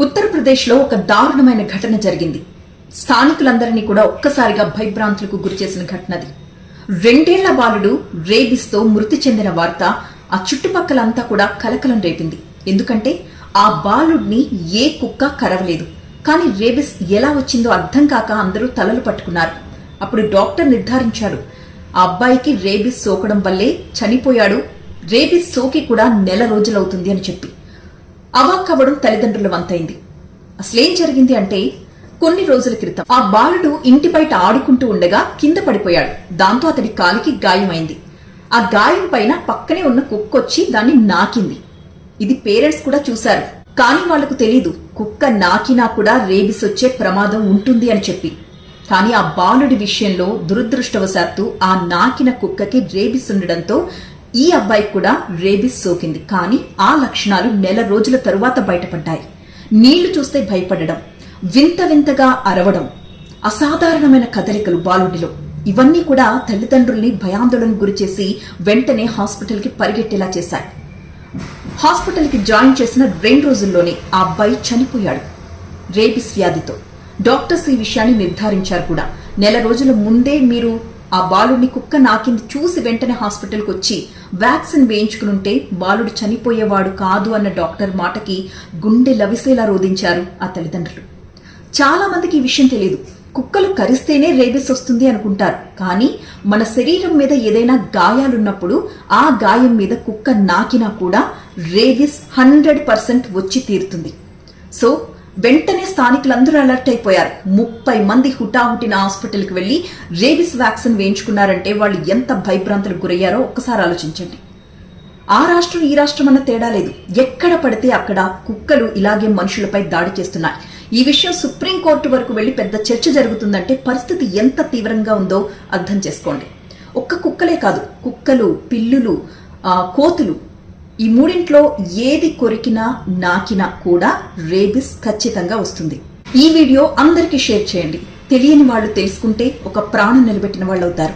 ఉత్తరప్రదేశ్లో ఒక దారుణమైన ఘటన జరిగింది. స్థానికులందరినీ కూడా ఒక్కసారిగా భయభ్రాంతులకు గురిచేసిన ఘటనది. రెండేళ్ళ బాలుడు రేబిస్తో మృతి చెందిన వార్త ఆ చుట్టుపక్కలంతా కూడా కలకలం రేపింది. ఎందుకంటే ఆ బాలుడిని ఏ కుక్క కరవలేదు. కానీ రేబిస్ ఎలా వచ్చిందో అర్థం కాక అందరూ తలలు పట్టుకున్నారు. అప్పుడు డాక్టర్ నిర్ధారించాడు ఆ అబ్బాయికి రేబిస్ సోకడం వల్లే చనిపోయాడు. రేబిస్ సోకి కూడా నెల రోజులవుతుంది అని చెప్పి. అవాక్కవ్వడం తల్లిదండ్రుల వంతైంది. అసలేం జరిగింది అంటే కొన్ని రోజుల క్రితం ఆ బాలుడు ఇంటి బయట ఆడుకుంటూ ఉండగా కింద పడిపోయాడు. దాంతో అతడి కాలికి గాయమైంది. ఆ గాయం పైన పక్కనే ఉన్న కుక్కొచ్చి దాన్ని నాకింది. ఇది పేరెంట్స్ కూడా చూశారు. కానీ వాళ్ళకు తెలీదు కుక్క నాకినా కూడా రేబిస్ వచ్చే ప్రమాదం ఉంటుంది అని చెప్పి. కానీ ఆ బాలుడి విషయంలో దురదృష్టవశాత్తు ఆ నాకిన కుక్కకి రేబిస్ ఉండడంతో ఈ అబ్బాయికి కూడా రేబిస్ సోకింది. కానీ ఆ లక్షణాలు నెల రోజుల తరువాత బయటపడ్డాయి. నీళ్ళు చూస్తే భయపడడం వింత వింతగా అరవడం అసాధారణమైన కదలికలు బాలుడిలో. ఇవన్నీ కూడా తల్లిదండ్రుల్ని భయాందోళనకు గురిచేసి వెంటనే హాస్పిటల్కి పరిగెట్టేలా చేశాయి. హాస్పిటల్కి జాయిన్ చేసిన రెండు రోజుల్లోనే ఆ అబ్బాయి చనిపోయాడు. రేబిస్ వ్యాధితో. డాక్టర్స్ ఈ విషయాన్ని నిర్ధారించారు కూడా. నెల రోజుల ముందే మీరు ఆ బాలుడిని కుక్క నాకింది చూసి వెంటనే హాస్పిటల్కి వచ్చి వ్యాక్సిన్ వేయించుకునుంటే బాలుడు చనిపోయేవాడు కాదు అన్న డాక్టర్ మాటకి గుండె లవిసేలా రోధించారు ఆ తల్లిదండ్రులు. చాలామందికి ఈ విషయం తెలియదు కుక్కలు కరిస్తేనే రేబిస్ వస్తుంది అనుకుంటారు. కానీ మన శరీరం మీద ఏదైనా గాయాలున్నప్పుడు ఆ గాయం మీద కుక్క నాకినా కూడా రేబిస్ హండ్రెడ్ పర్సెంట్ వచ్చి తీరుతుంది. సో వెంటనే స్థానికులందరూ అలర్ట్ అయిపోయారు. ముప్పై మంది హుటాహుటిన హాస్పిటల్కి వెళ్ళి రేబిస్ వ్యాక్సిన్ వేయించుకున్నారంటే వాళ్ళు ఎంత భయభ్రాంతులకు గురయ్యారో ఒక్కసారి ఆలోచించండి. ఆ రాష్ట్రం ఈ రాష్ట్రం అన్న తేడా లేదు. ఎక్కడ పడితే అక్కడ కుక్కలు ఇలాగే మనుషులపై దాడి చేస్తున్నాయి. ఈ విషయం సుప్రీంకోర్టు వరకు వెళ్ళి పెద్ద చర్చ జరుగుతుందంటే పరిస్థితి ఎంత తీవ్రంగా ఉందో అర్థం చేసుకోండి. ఒక్క కుక్కలే కాదు కుక్కలు పిల్లులు కోతులు ఈ మూడింట్లో ఏది కొరికినా నాకినా కూడా రేబిస్ ఖచ్చితంగా వస్తుంది. ఈ వీడియో అందరికీ షేర్ చేయండి. తెలియని వాళ్ళు తెలుసుకుంటే ఒక ప్రాణం నిలబెట్టిన వాళ్ళు అవుతారు